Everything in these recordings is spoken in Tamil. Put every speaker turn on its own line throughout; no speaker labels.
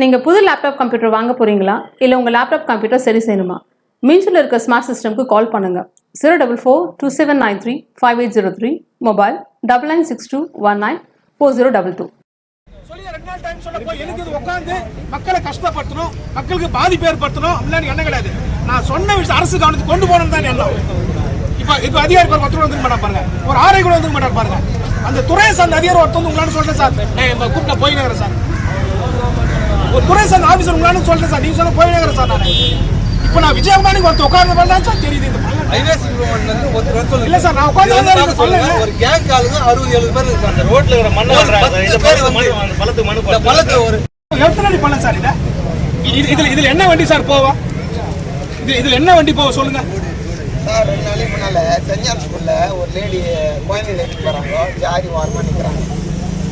நீங்கள் புது லேப்டாப் கம்ப்யூட்டர் வாங்க போகிறீங்களா இல்லை உங்கள் லேப்டாப் கம்ப்யூட்டர் சரி செய்யணுமா? மீன்ஸில் இருக்க ஸ்மார்ட் சிஸ்டம்க்கு கால் பண்ணுங்கள் zero double four two seven nine three five eight zero three mobile double nine six two one nine four zero double two
சொல்லி ரெண்டு டைம் சொல்லப்போ எனக்கு உட்காந்து மக்களை கஷ்டப்படுத்தணும் மக்களுக்கு பாதிப்பு ஏற்படுத்தணும் அப்படின்னு என்ன கிடையாது. நான் சொன்ன விஷயம் அரசு கவனத்துக்கு கொண்டு போகணும் தான் எண்ணம். இப்போ இப்போ அதிகாரி பாருங்க ஒருத்தர் வந்துக்க மாட்டார் பாருங்க. ஒரு ஆரை கூட வந்துக்க மாட்டார் பாருங்க. அந்த துறையை சார்ந்த அதிகாரி ஒருத்தர் உங்களான்னு சொல்றேன் சார். நான் இப்போ போயின்னு போயினேங்கிறேன் சார். ஒரு துறை சார்ந்த ஆஃபீஸர் உங்களான்னு சொல்றேன் சார். நீங்க சொன்ன போயினேங்கிறேன் சார் நான். இப்போ நான் விஜயகுமாரிக்கு ஒருத்தர் உட்கார்ந்து பண்ணலாம் சார் தெரியுது இந்த பள்ளம்.
ஹைவேஸ் வந்து ஒருத்தர் வர சொல்லுங்க.
இல்ல சார், நான்
சொல்லுங்க,
சொல்லுங்க.
ஒரு gang ஆளுங்க 60, 70 பேர் இருக்காங்க.
ரோட்ல இருக்கிற மண்ணை
ஒரு பேர்
பள்ளத்துக்கு மண்ணு
பள்ளத்துல ஒரு
எத்தனை அடி பள்ளம் சார் இது? இது இதுல இதுல என்ன வண்டி சார் போவா இது இதுல என்ன வண்டி போவா சொல்லுங்க.
சார் ரெண்டு நாளைக்கு முன்னால செஞ்சார் ஸ்கூல்ல ஒரு லேடி குழந்தைகளை எடுத்து போறாங்க ஜாரி வாரமா நிக்கிறாங்க.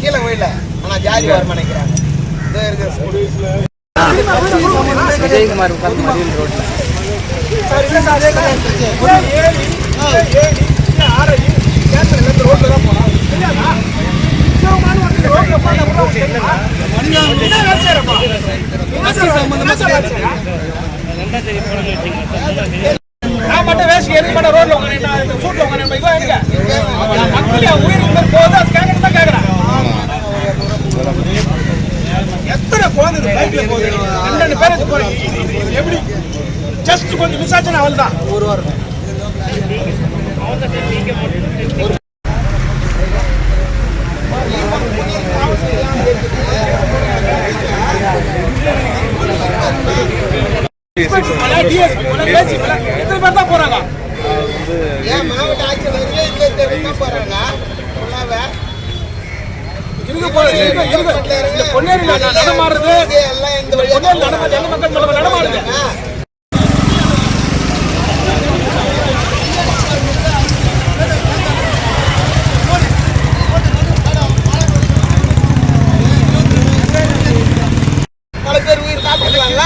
கீழே விழல ஆனா ஜாரி வாரமா நிக்கிறாங்க. இது இருக்கிற ஸ்கூல்
விஜயகுமார் பத்து மதியம் ரோட்ல
நான் மட்டும் எதுக்கு ரோட்ல சூட்ல மக்கள் உயிர் அது கேட்கறது தான் கேட்கறேன். குழந்தை பைக்ல போகுது. ரெண்டு பேருக்கு போறீங்க? எப்படி? ஜஸ்ட் கொஞ்சம் மிஸ் ஆச்சுன்னா அவள் தான் ஒரு வாரம் எத்தனை பேர் தான் போறாங்க?
ஏன் மாவட்ட ஆட்சியர் போறாங்க.
இருங்க போற இருங்க இருங்க இந்த பொன்னேரியில நட- நடமாடுறது. பொன்னேரி நடமா ஜன மக்கள் நட- நடமாடுது
ஆ. பல பேர் உயிர் காப்பாற்றலாம்ல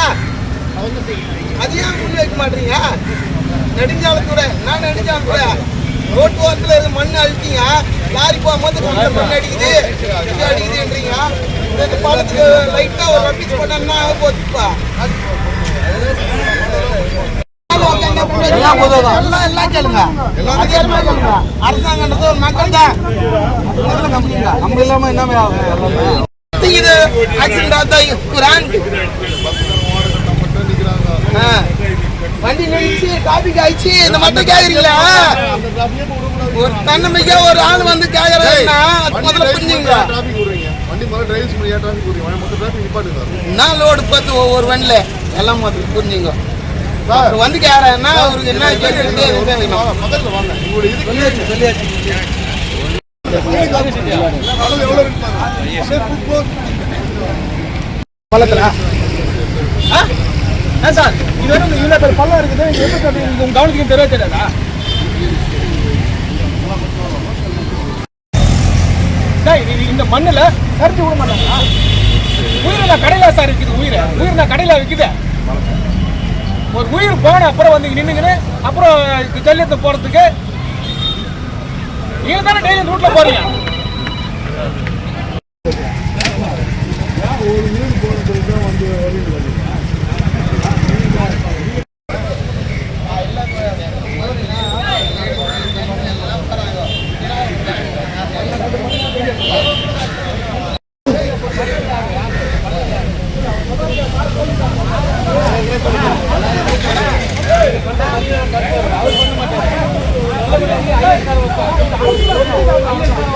அது ஏன் முன் வைக்க மாட்டீங்க? நெடுஞ்சாலத்தூட நான் நெடுஞ்சாலத்தூட ரோட்டு ஓரத்துல இருந்து மண் அழுத்திங்க லாரி போகும்போது கொஞ்சம் மண் அடிக்குது? இது அடிக்குதுன்றீங்க இந்த பாலத்துக்கு லைட்டா ஒரு ரப்பீஸ் பண்ணா போச்சுப்பா எல்லாம் உதவும். எல்லாம் எல்லாம் கேளுங்க. அதிகாரமா கேளுங்க. அரசாங்கன்றது ஒரு மக்கள் தான்.
நம்ம இல்லாம என்ன
இது ஆக்சிடென்ட் ஆகுது ஆ. வண்டி நினைச்சு காபி காய்ச்சி இந்த மட்டும் கேக்குறீங்களா? ஒரு தன்னம்பிக்கை ஒரு ஆள் வந்து கேக்குறாருன்னா அது முதல்ல புரிஞ்சுங்க.
வண்டி முதல்ல டிரைவ் பண்ணி ஏன் டிராபிக் விடுறீங்க நிப்பாட்டுங்க
என்ன லோடு பார்த்து ஒவ்வொரு வண்டில எல்லாம் முதல்ல புரிஞ்சுங்க. வந்து கேக்குறாருன்னா அவருக்கு என்ன வேணும்.
பக்கத்துல வாங்க. உங்களுடைய இது
சொல்லியாச்சு சொல்லியாச்சு.
பள்ளத்துல. சார்? இது வரைக்கும் இவ்வளவு பேர் பள்ளம் இருக்குது. உங்க கவனத்துக்கு தெரியவே தெரியாதா? இது- இந்த மண்ணில் கரைச்சி விட மாட்டாங்களா உயிரில கடையில் சார் இருக்குது உயிர். உயிர் நான் கடையில விக்குது. ஒரு உயிர் போன அப்புறம் வந்து நின்றுங்கன்னு அப்புறம் ஜல்லியத்தை போகிறதுக்கு நீங்கள் தானே டெய்லி ரூட்டில் போகிறீங்க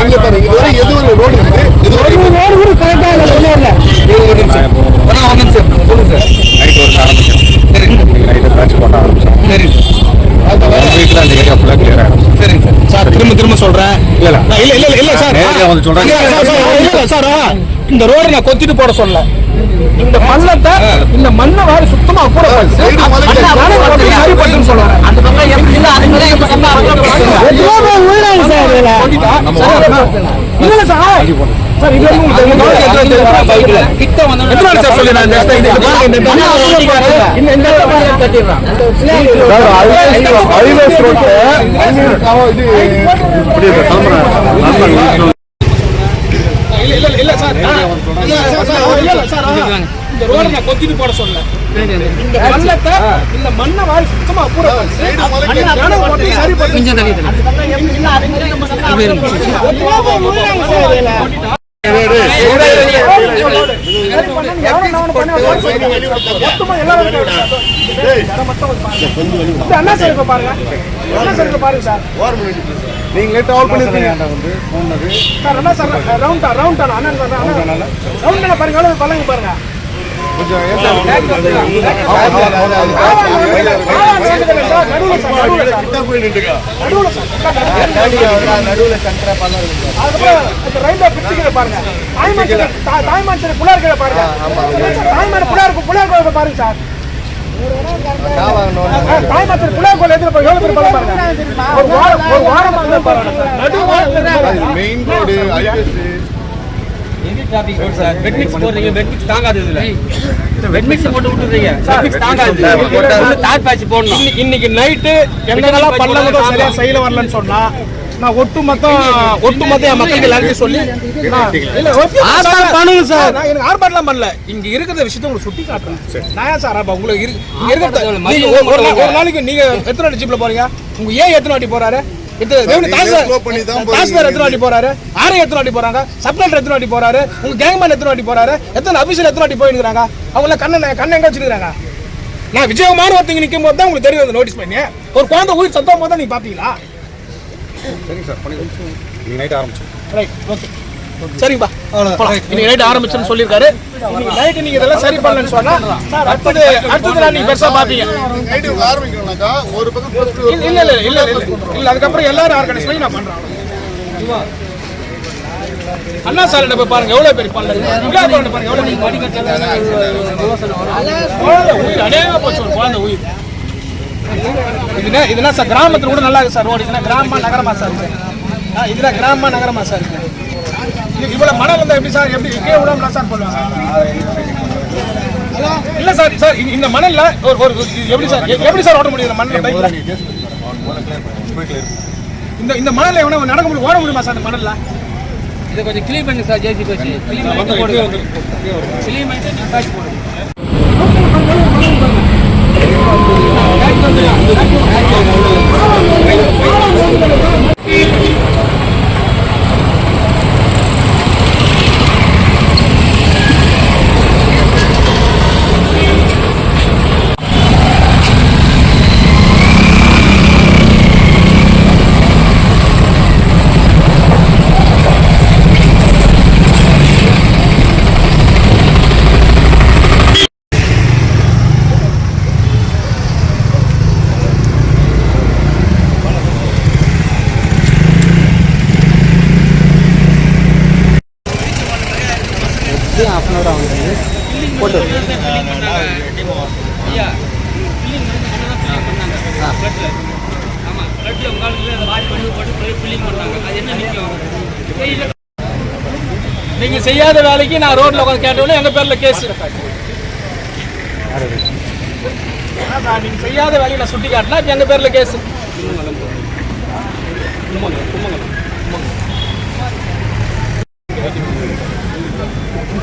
அங்க பாருங்க இது வரை எது ஒரு ரோடு இருக்கு இது வரைக்கும்
சார் சார் திரும்ப திரும்ப சொல்றேன் இல்ல இல்ல இல்ல இல்ல சார்
வந்து சொல்றேன்.
இல்ல, சார், சார், சார் இந்த ரோடு நான் கொத்திட்டு போட சொல்லல இந்த மண்ணத்தை இந்த மண்ணை வாரி சுத்தமா கூட
கேட்கணும்.
அண்ணா, இல்ல சார் சார் இது சார் சொல்லி நான் இந்த இந்த பாருங்க இந்த இந்த இந்த
ஹைவேஸ் ரோட்டு இது இப்படி கிளம்புறேன்
இல்ல இல்ல இல்ல சார் இல்ல சார் இல்ல இல்ல சார் இந்த கொத்திட்டு போட சொல்லல இந்த மண்ணத்தை இந்த மண்ணை வாரி சுத்தமா போட்டு சரி பண்ணி கொஞ்சம் தள்ளி அண்ணா சார் இப்ப பாருங்க. அண்ணா சார் இப்ப பாருங்க சார்.
நீங்களே டவர் பண்ணிருக்கீங்க. வந்து
சார் அண்ணா சார் ரவுண்ட் ரவுண்ட் அண்ணா அண்ணா. ரவுண்ட் அண்ணா. பாருங்க பாருங்க. நடுவில் சங்கர நடுவில் சார் பாருங்க தாய்மான் தா- தாய்மான் பாருங்க தாய்மான் புள்ளா இருக்கும் பாருங்க சார். ஆ, தாய்மான் கோயில் எதிர போய் எவ்வளவு பேர் பலம் பாருங்க ஒரு வாரம் ஒரு வாரம் நடு வாரத்துல
மெயின் ரோடு ஹைவேஸ்
வெட்மிக்ஸ் போடுறீங்க. வெட்மிக்ஸ் தாங்காது இதுல. வெட்மிக்ஸ் போட்டு விட்டுறீங்க. வெட்மிக்ஸ் தாங்காது. தார் பேட்ச் போடணும்.
இன்னைக்கு- நைட்டு என்னென்னலாம் பண்ணலங்கதோ சரியா செய்யல வரலன்னு சொன்னா நான் ஒட்டுமொத்த ஒட்டுமொத்த என் மக்களுக்கு எல்லாத்தையும் சொல்லி
பண்ணுங்க சார்.
நான் எனக்கு ஆர்ப்பாட்டம் பண்ணல. இங்க இருக்கிற விஷயத்தை உங்களுக்கு சுட்டி காட்டுறேன் நான் ஏன் சார் அப்ப உங்களுக்கு இருக்கிற. ஒரு நாளைக்கு நீங்க எத்தனை வாட்டி ஜீப்ல போறீங்க? உங்க ஏன் எத்தனை வாட்டி போறாரு? போறாரு? ஆர்ஐ எத்தனை வாட்டி போறாங்க? சப்ளைட்டர் எத்தனை வாட்டி போறாரு? உங்க கேங்மேன் எத்தனை வாட்டி போறாரு? எத்தனை அபிஷியல் எத்தனை வாட்டி போயிருக்காங்க அவங்க கண்ணை கண்ணை எங்க வச்சிருக்காங்க நான் விஜயகுமார் ஒருத்தங்க நிற்கும் போது தான் உங்களுக்கு தெரியும் நோட்டீஸ் பண்ணி. ஒரு குழந்தை உயிர் சத்தம் போது தான் நீங்க பாத்தீங்களா?
சரிங்க சார்
ரைட் ஓகே சரிங்கப்பா. இன்னைக்கு நைட் ஆரம்பிச்சுன்னு சொல்லியிருக்காரு. இன்னைக்கு நைட்டு நீங்க இதெல்லாம் சரி பண்ணலன்னு சொன்னா அடுத்தது அடுத்தது நான் நீங்க பெருசா பாப்பீங்க
நைட்டு ஆரம்பிக்கணும்னாக்கா ஒரு பக்கம்
இல்ல இல்ல இல்ல இல்ல அதுக்கப்புறம் எல்லாரும் ஆர்கனைஸ் பண்ணி நான் பண்றேன். அண்ணா சாலையில போய் பாருங்க எவ்வளவு பேர் பண்ணல. விழா பாருங்க பாருங்க எவ்வளவு குழந்தை உயிர் அநேகமா போச்சு ஒரு குழந்தை உயிர். இதுனா சார் கிராமத்துல கூட நல்லா இருக்கு சார் ரோடு. இதுனா கிராமமா நகரமா சார் இதுனா கிராமமா நகரமா சார் இது இவ்வளவு மணல் வந்தா எப்படி சார்? எப்படி கீழே விடாம சார் பண்ணுவாங்க இல்ல சார் சார் இந்த- இந்த மணல்ல ஒரு ஒரு எப்படி சார்? எப்படி சார் ஓட முடியும் மணல்ல பைக்ல இந்த இந்த மணல்ல எவனா நடக்க முடியும்? ஓட முடியுமா சார் இந்த மணல்ல?
இதை கொஞ்சம் க்ளீன் பண்ணுங்க சார் ஜேசி வச்சு க்ளீன் பண்ணிட்டு போடுங்க. க்ளீன் பண்ணிட்டு போடுங்க. பிளட்ல உங்களுக்கு அந்த மாதிரி பண்ணி போட்டு
நீங்க செய்யாத வேலைக்கு நான் ரோட்ல உட்காந்து கேட்டவொடனே எங்க பேர்ல கேஸ்? நீங்க செய்யாத வேலையை நான் சுட்டி காட்டினா எங்க பேர்ல கேஸ்?